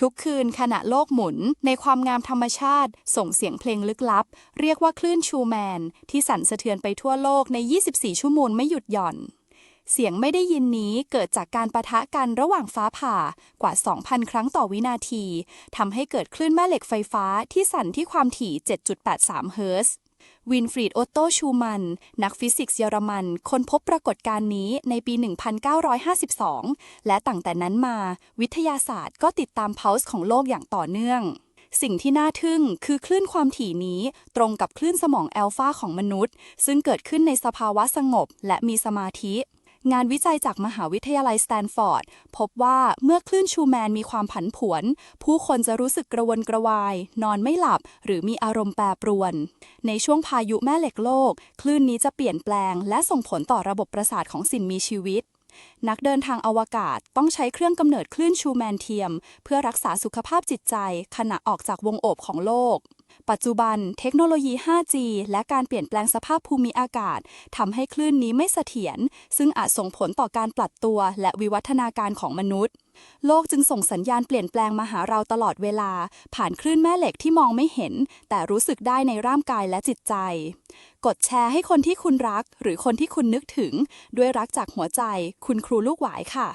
ทุกคืนขณะโลกหมุน ในความงามธรรมชาติ ส่งเสียงเพลงลึกลับ เรียกว่าคลื่นชูแมน ที่สั่นสะเทือนไปทั่วโลกใน 24 ชั่วโมงไม่หยุดหย่อน เสียงไม่ได้ยินนี้เกิดจากการประทะกันระหว่างฟ้าผ่ากว่า 2,000 ครั้งต่อวินาทีทำให้เกิดคลื่นแม่เหล็กไฟฟ้าที่สั่นที่ความถี่ 7.83 เฮิรตซ์ วินฟรีดโอตโตชูมัน นักฟิสิกส์เยอรมัน ค้นพบปรากฏการณ์นี้ในปี 1952 และตั้งแต่นั้นมา วิทยาศาสตร์ก็ติดตามเพาส์ของโลกอย่างต่อเนื่อง สิ่งที่น่าทึ่งคือคลื่นความถี่นี้ตรงกับคลื่นสมองแอลฟาของมนุษย์ ซึ่งเกิดขึ้นในสภาวะสงบและมีสมาธิ งานวิจัยจากมหาวิทยาลัยสแตนฟอร์ด พบว่าเมื่อคลื่นชูแมนมีความผันผวน ผู้คนจะรู้สึกกระวนกระวาย นอนไม่หลับ หรือมีอารมณ์แปรปรวน ในช่วงพายุแม่เหล็กโลก คลื่นนี้จะเปลี่ยนแปลง และส่งผลต่อระบบประสาทของสิ่งมีชีวิตนักเดินทางอวกาศต้องใช้เครื่องกำเนิดคลื่นชูแมนเทียม เพื่อรักษาสุขภาพจิตใจขณะออกจากวงโอบของโลก ปัจจุบันเทคโนโลยี 5G และการเปลี่ยนแปลงสภาพภูมิอากาศทำให้คลื่นนี้ไม่เสถียร ซึ่งอาจส่งผลต่อการปรับตัวและวิวัฒนาการของมนุษย์ โลกจึงส่งสัญญาณเปลี่ยนแปลงมาหาเราตลอดเวลา ผ่านคลื่นแม่เหล็กที่มองไม่เห็น แต่รู้สึกได้ในร่างกายและจิตใจ กดแชร์ให้คนที่คุณรัก หรือคนที่คุณนึกถึง ด้วยรักจากหัวใจ คุณครูลูกหวายค่ะ